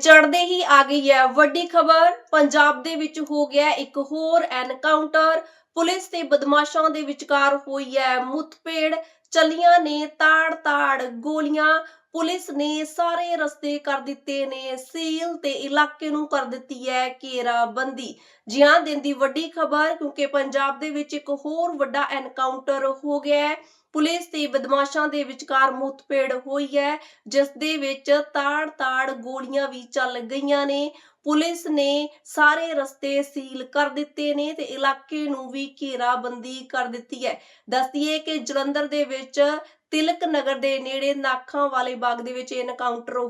ਚੜਦੇ ਹੀ ਆ ਗਈ ਹੈ। ਵੱਡੀ ਖਬਰ ਪੰਜਾਬ ਦੇ ਵਿੱਚ ਹੋ ਗਿਆ ਇੱਕ ਹੋਰ ਐਨਕਾਊਂਟਰ ਪੁਲਿਸ ਤੇ ਬਦਮਾਸ਼ਾਂ ਦੇ ਵਿਚਕਾਰ ਹੋਈ ਹੈ। ਮੁੱਠਭੇੜ ਚੱਲੀਆਂ ਨੇ ਤਾੜ-ਤਾੜ ਗੋਲੀਆਂ ਪੁਲਿਸ ਨੇ ਸਾਰੇ ਰਸਤੇ ਕਰ ਦਿੱਤੇ ਨੇ। ਸੀਲ ਤੇ ਇਲਾਕੇ ਨੂੰ ਕਰ ਦਿੱਤੀ ਹੈ ਘੇਰਾਬੰਦੀ। ਜੀ ਦਿਨ ਦੀ ਵੱਡੀ ਖਬਰ, ਕਿਉਂਕਿ ਪੰਜਾਬ ਦੇ ਵਿੱਚ ਇੱਕ ਹੋਰ ਵੱਡਾ ਐਨਕਾਊਂਟਰ ਹੋ ਗਿਆ ਹੈ। ਪੁਲਿਸ ਤੇ ਬਦਮਾਸ਼ਾਂ ਦੇ ਵਿਚਕਾਰ ਮੁੱਠਭੇੜ ਹੋਈ ਹੈ, ਜਿਸ ਦੇ ਵਿੱਚ ਤਾੜ-ਤਾੜ ਗੋਲੀਆਂ ਵੀ ਚੱਲ ਗਈਆਂ ਨੇ। ਪੁਲਿਸ ਨੇ ਸਾਰੇ ਰਸਤੇ ਸੀਲ ਕਰ ਦਿੱਤੇ ਨੇ ਤੇ ਇਲਾਕੇ ਨੂੰ ਵੀ ਘੇਰਾਬੰਦੀ ਕਰ ਦਿੱਤੀ ਹੈ। ਦੱਸਦੀਏ ਕਿ ਜਲੰਧਰ ਦੇ ਵਿੱਚ ਤਿਲਕ ਨਗਰ ਦੇ ਨੇੜੇ ਨਾਖਾਂ ਵਾਲੇ ਬਾਗ ਦੇ ਵਿੱਚ ਇਹ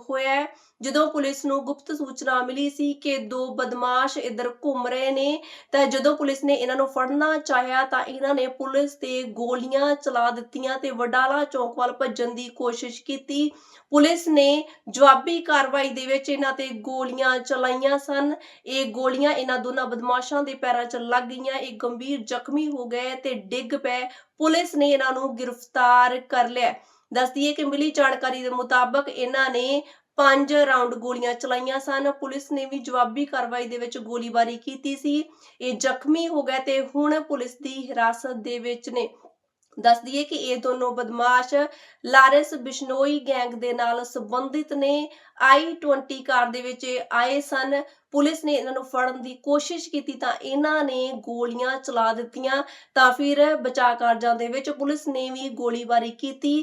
ਹੋਇਆ ਹੈ, ਜਦੋਂ ਪੁਲਿਸ ਨੂੰ ਗੁਪਤ ਸੂਚਨਾ ਮਿਲੀ ਸੀ ਕਿ ਦੋ ਬਦਮਾਸ਼ ਇੱਧਰ ਘੁੰਮ ਰਹੇ ਨੇ, ਤਾਂ ਜਦੋਂ ਪੁਲਿਸ ਨੇ ਇਹਨਾਂ ਨੂੰ ਫੜਨਾ ਚਾਹਿਆ, ਤਾਂ ਇਹਨਾਂ ਨੇ ਪੁਲਿਸ ਤੇ ਗੋਲੀਆਂ ਚਲਾ ਦਿੱਤੀਆਂ ਤੇ ਵਡਾਲਾ ਚੌਂਕ ਵੱਲ ਭੱਜਣ ਦੀ ਕੋਸ਼ਿਸ਼ ਕੀਤੀ। ਪੁਲਿਸ ਨੇ ਜਵਾਬੀ ਕਾਰਵਾਈ ਦੇ ਵਿੱਚ ਇਹਨਾਂ ਤੇ ਗੋਲੀਆਂ ਚਲਾਈਆਂ ਸਨ। ਇਹ ਗੋਲੀਆਂ ਇਹਨਾਂ ਦੋਨਾਂ ਬਦਮਾਸ਼ਾਂ ਦੇ ਪੈਰਾਂ 'ਚ ਲੱਗ ਗਈਆਂ, ਇਹ ਗੰਭੀਰ ਜ਼ਖਮੀ ਹੋ ਗਏ ਤੇ ਡਿੱਗ ਪਏ। ਪੁਲਿਸ ਨੇ ਇਹਨਾਂ ਨੂੰ ਗ੍ਰਿਫਤਾਰ ਕਰ ਲਿਆ ਦੱਸਦੀਏ ਕਿ ਮਿਲੀ ਜਾਣਕਾਰੀ ਦੇ ਮੁਤਾਬਕ ਇਹਨਾਂ ਨੇ ਪੰਜ ਰਾਉਂਡ ਗੋਲੀਆਂ ਚਲਾਈਆਂ ਸਨ। ਪੁਲਿਸ ਨੇ ਵੀ ਜਵਾਬੀ ਕਾਰਵਾਈ ਦੇ ਵਿੱਚ ਗੋਲੀਬਾਰੀ ਕੀਤੀ ਸੀ। ਇਹ ਜ਼ਖਮੀ ਹੋ ਗਏ ਤੇ ਹੁਣ ਪੁਲਿਸ ਦੀ ਹਿਰਾਸਤ ਦੇ ਵਿੱਚ ਨੇ। ਦੱਸ ਦਈਏ ਕਿ ਇਹ ਦੋਨੋਂ ਬਦਮਾਸ਼ ਲਾਰੈਂਸ ਬਿਸ਼ਨੋਈ ਗੈਂਗ ਦੇ ਨਾਲ ਸੰਬੰਧਿਤ ਨੇ। i20 ਕਾਰ ਦੇ ਵਿੱਚ ਆਏ ਸਨ। ਪੁਲਿਸ ਨੇ ਇਹਨਾਂ ਨੂੰ ਫੜਨ ਦੀ ਕੋਸ਼ਿਸ਼ ਕੀਤੀ ਤਾਂ ਇਹਨਾਂ ਨੇ ਗੋਲੀਆਂ ਚਲਾ ਦਿੱਤੀਆਂ ਤਾਂ ਫਿਰ ਬਚਾਅ ਕਾਰਜਾਂ ਦੇ ਵਿੱਚ ਪੁਲਿਸ ਨੇ ਵੀ ਗੋਲੀਬਾਰੀ ਕੀਤੀ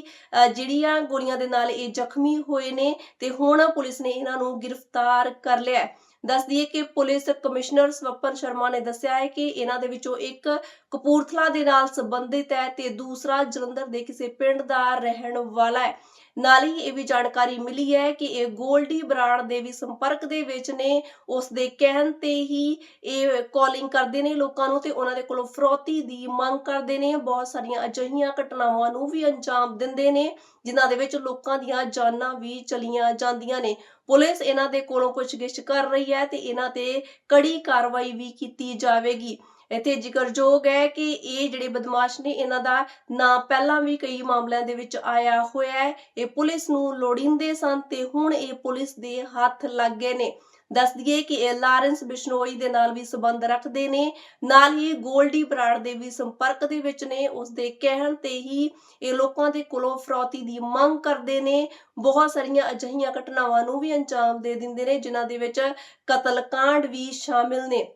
ਜਿਹੜੀਆਂ ਗੋਲੀਆਂ ਦੇ ਨਾਲ ਇਹ ਜ਼ਖਮੀ ਹੋਏ ਨੇ ਤੇ ਹੁਣ ਪੁਲਿਸ ਨੇ ਇਹਨਾਂ ਨੂੰ ਗ੍ਰਿਫਤਾਰ ਕਰ ਲਿਆ ਦੱਸ ਦਈਏ ਕਿ ਪੁਲਿਸ ਕਮਿਸ਼ਨਰ ਸਵਪਨ ਸ਼ਰਮਾ ਨੇ ਦੱਸਿਆ ਹੈ ਕਿ ਇਹਨਾਂ ਦੇ ਵਿੱਚੋਂ ਇੱਕ ਕਪੂਰਥਲਾ ਦੇ ਨਾਲ ਸੰਬੰਧਿਤ ਹੈ ਤੇ ਦੂਸਰਾ ਜਲੰਧਰ ਦੇ ਕਿਸੇ ਪਿੰਡ ਦਾ ਰਹਿਣ ਵਾਲਾ ਹੈ। ਨਾਲ ਹੀ ਇਹ ਵੀ ਜਾਣਕਾਰੀ ਮਿਲੀ ਹੈ ਕਿ ਇਹ ਗੋਲਡੀ ਬਰਾੜ ਦੇ ਵੀ ਸੰਪਰਕ ਦੇ ਵਿੱਚ ਨੇ। ਉਸ ਦੇ ਕਹਿਣ ਤੇ ਹੀ ਇਹ ਕਾਲਿੰਗ ਕਰਦੇ ਨੇ ਲੋਕਾਂ ਨੂੰ ਤੇ ਉਹਨਾਂ ਦੇ ਕੋਲੋਂ ਫਰੋਤੀ ਦੀ ਮੰਗ ਕਰਦੇ ਨੇ। ਬਹੁਤ ਸਾਰੀਆਂ ਅਜਿਹੀਆਂ ਘਟਨਾਵਾਂ ਨੂੰ ਵੀ ਅੰਜਾਮ ਦਿੰਦੇ ਨੇ, ਜਿਨ੍ਹਾਂ ਦੇ ਵਿੱਚ ਲੋਕਾਂ ਦੀਆਂ ਜਾਨਾਂ ਵੀ ਚਲੀਆਂ ਜਾਂਦੀਆਂ ਨੇ। ਪੁਲਿਸ ਇਹਨਾਂ ਦੇ ਕੋਲੋਂ ਪੁੱਛਗਿੱਛ ਕਰ ਰਹੀ ਹੈ ਤੇ ਇਹਨਾਂ ਤੇ ਕੜੀ ਕਾਰਵਾਈ ਵੀ ਕੀਤੀ ਜਾਵੇਗੀ। ਇੱਥੇ ਜ਼ਿਕਰਯੋਗ ਹੈ ਕਿ ਇਹ ਜਿਹੜੇ ਬਦਮਾਸ਼ ਨੇ, ਇਹਨਾਂ ਦਾ ਨਾਂ ਪਹਿਲਾਂ ਵੀ ਕਈ ਮਾਮਲਿਆਂ ਦੇ ਵਿੱਚ ਆਇਆ ਹੋਇਆ ਹੈ। ਇਹ ਪੁਲਿਸ ਨੂੰ ਲੋੜੀਂਦੇ ਸਨ ਤੇ ਹੁਣ ਇਹ ਪੁਲਿਸ ਦੇ ਹੱਥ ਲੱਗ ਗਏ ਨੇ। ਦੱਸ ਦਈਏ ਕਿ ਇਹ ਲਾਰੈਂਸ ਬਿਸ਼ਨੋਈ ਦੇ ਨਾਲ ਵੀ ਸਬੰਧ ਰੱਖਦੇ ਨੇ। ਨਾਲ ਹੀ ਗੋਲਡੀ ਬਰਾੜ ਦੇ ਵੀ ਸੰਪਰਕ ਦੇ ਵਿੱਚ ਨੇ। ਉਸ ਦੇ ਕਹਿਣ ਤੇ ਹੀ ਇਹ ਲੋਕਾਂ ਦੇ ਕੋਲੋਂ ਫਰੋਤੀ ਦੀ ਮੰਗ ਕਰਦੇ ਨੇ। ਬਹੁਤ ਸਾਰੀਆਂ ਅਜਿਹੀਆਂ ਘਟਨਾਵਾਂ ਨੂੰ ਵੀ ਅੰਜਾਮ ਦੇ ਦਿੰਦੇ ਨੇ, ਜਿਨ੍ਹਾਂ ਦੇ ਵਿੱਚ ਕਤਲकांड ਵੀ ਸ਼ਾਮਿਲ ਨੇ।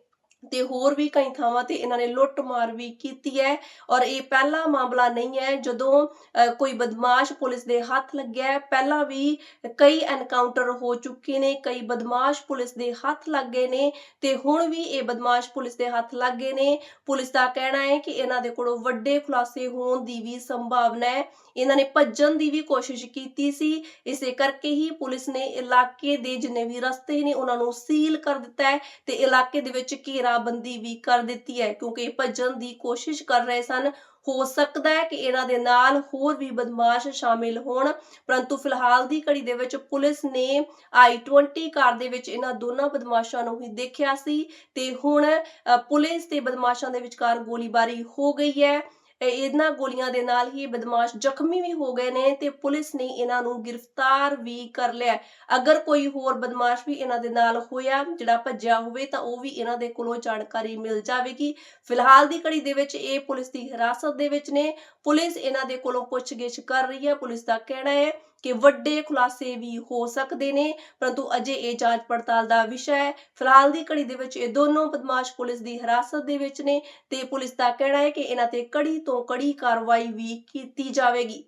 ਤੇ ਹੋਰ ਵੀ ਕਈ ਥਾਵਾਂ ਤੇ ਇਹਨਾਂ ਨੇ ਲੁੱਟ ਮਾਰ ਵੀ ਕੀਤੀ ਹੈ ਔਰ ਇਹ ਪਹਿਲਾ ਮਾਮਲਾ ਨਹੀਂ ਹੈ ਜਦੋਂ ਕੋਈ ਬਦਮਾਸ਼ ਪੁਲਿਸ ਦੇ ਹੱਥ ਲੱਗਿਆ ਪਹਿਲਾਂ ਵੀ ਕਈ ਐਨਕਾਊਂਟਰ ਹੋ ਚੁੱਕੇ ਨੇ, ਕਈ ਬਦਮਾਸ਼ ਪੁਲਿਸ ਦੇ ਹੱਥ ਲੱਗ ਨੇ ਤੇ ਹੁਣ ਵੀ ਇਹ ਬਦਮਾਸ਼ ਪੁਲਿਸ ਦੇ ਹੱਥ ਲੱਗ ਨੇ। ਪੁਲਿਸ ਦਾ ਕਹਿਣਾ ਹੈ ਕਿ ਇਹਨਾਂ ਦੇ ਕੋਲੋਂ ਵੱਡੇ ਖੁਲਾਸੇ ਹੋਣ ਦੀ ਵੀ ਸੰਭਾਵਨਾ ਹੈ। ਇਹਨਾਂ ਨੇ ਭੱਜਣ ਦੀ ਵੀ ਕੋਸ਼ਿਸ਼ ਕੀਤੀ ਸੀ। ਇਸੇ ਕਰਕੇ ਹੀ ਪੁਲਿਸ ਨੇ ਇਲਾਕੇ ਦੇ ਜਿੰਨੇ ਵੀ ਰਸਤੇ ਨੇ, ਉਹਨਾਂ ਨੂੰ ਸੀਲ ਕਰ ਦਿੱਤਾ ਹੈ ਤੇ ਇਲਾਕੇ ਦੇ ਵਿੱਚ ਘੇਰਾ ਘੇਰਾਬੰਦੀ ਵੀ ਕਰ ਦਿੱਤੀ ਹੈ, ਕਿਉਂਕਿ ਭੱਜਣ ਦੀ ਕੋਸ਼ਿਸ਼ ਕਰ ਰਹੇ ਸਨ। ਹੋ ਸਕਦਾ ਹੈ ਕਿ ਇਹਨਾਂ ਦੇ ਨਾਲ ਹੋਰ ਵੀ ਬਦਮਾਸ਼ ਸ਼ਾਮਿਲ ਹੋਣ, ਪਰੰਤੂ ਫਿਲਹਾਲ ਦੀ ਘੜੀ ਦੇ ਵਿੱਚ ਪੁਲਿਸ ਨੇ i20 ਕਾਰ ਦੇ ਵਿੱਚ ਇਹਨਾਂ ਦੋਨਾਂ ਬਦਮਾਸ਼ਾਂ ਨੂੰ ਹੀ ਦੇਖਿਆ ਸੀ ਤੇ ਹੁਣ ਪੁਲਿਸ ਤੇ ਬਦਮਾਸ਼ਾਂ ਦੇ ਵਿਚਕਾਰ ਗੋਲੀਬਾਰੀ ਹੋ ਗਈ ਹੈ। ਇਹਨਾਂ ਗੋਲੀਆਂ ਦੇ ਨਾਲ ਹੀ ਬਦਮਾਸ਼ ਜ਼ਖਮੀ ਵੀ ਹੋ ਗਏ ਨੇ ਤੇ ਪੁਲਿਸ ਨੇ ਇਹਨਾਂ ਨੂੰ ਗ੍ਰਿਫਤਾਰ ਵੀ ਕਰ ਲਿਆ ਅਗਰ ਕੋਈ ਹੋਰ ਬਦਮਾਸ਼ ਵੀ ਇਹਨਾਂ ਦੇ ਨਾਲ ਹੋਇਆ, ਜਿਹੜਾ ਭੱਜਿਆ ਹੋਵੇ, ਤਾਂ ਉਹ ਵੀ ਇਹਨਾਂ ਦੇ ਕੋਲੋਂ ਜਾਣਕਾਰੀ ਮਿਲ ਜਾਵੇਗੀ। ਫਿਲਹਾਲ ਦੀ ਘੜੀ ਦੇ ਵਿੱਚ ਇਹ ਪੁਲਿਸ ਦੀ ਹਿਰਾਸਤ ਦੇ ਵਿੱਚ ਨੇ। ਪੁਲਿਸ ਇਹਨਾਂ ਦੇ ਕੋਲੋਂ ਪੁੱਛਗਿੱਛ ਕਰ ਰਹੀ ਹੈ। ਪੁਲਿਸ ਦਾ ਕਹਿਣਾ ਹੈ ਕਿ ਵੱਡੇ ਖੁਲਾਸੇ ਵੀ ਹੋ ਸਕਦੇ ਨੇ, ਪਰੰਤੂ ਅਜੇ ਇਹ ਜਾਂਚ ਪੜਤਾਲ ਦਾ ਵਿਸ਼ਾ ਹੈ। ਫਿਲਹਾਲ ਦੀ ਘੜੀ ਦੇ ਵਿੱਚ ਇਹ ਦੋਨੋਂ ਬਦਮਾਸ਼ ਪੁਲਿਸ ਦੀ ਹਿਰਾਸਤ ਦੇ ਵਿੱਚ ਨੇ ਤੇ ਪੁਲਿਸ ਦਾ ਕਹਿਣਾ ਹੈ ਕਿ ਇਹਨਾਂ ਤੇ ਕੜੀ ਤੋਂ ਕੜੀ ਕਾਰਵਾਈ ਵੀ ਕੀਤੀ ਜਾਵੇਗੀ।